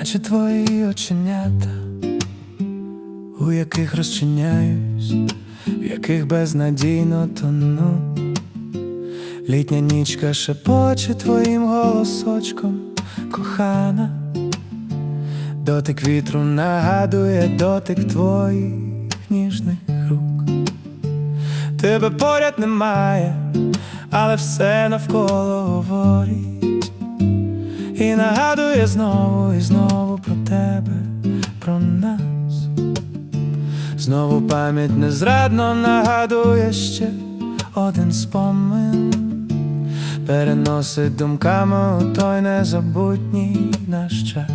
наче твої оченята, у яких розчиняюсь, в яких безнадійно тону. Літня нічка шепоче твоїм голосочком, кохана, дотик вітру нагадує дотик твоїх ніжних рук. Тебе поряд немає, але все навколо говорить і нагадує знову і знову про тебе, про нас. Знову пам'ять незрадно нагадує ще один спомин, переносить думками у той незабутній наш час.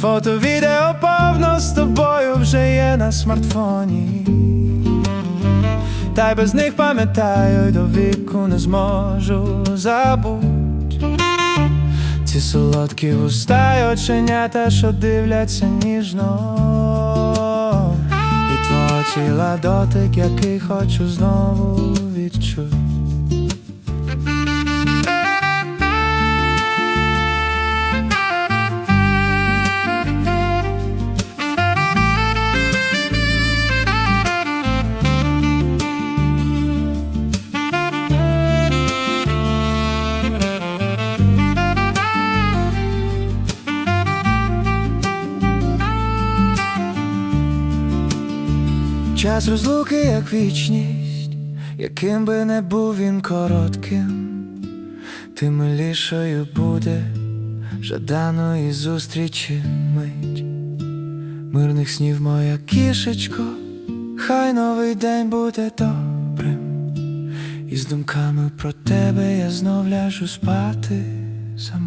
Фото, відео повно з тобою вже є на смартфоні. Та й без них пам'ятаю, до віку не зможу забуть. Ці солодкі уста й оченята, що дивляться ніжно. І твого тіла дотик, який хочу знову відчути. Час розлуки, як вічність, яким би не був він коротким, тим милішою буде жаданої зустрічі мить. Мирних снів, моя кішечко, хай новий день буде добрим. І з думками про тебе я знов ляжу спати сам.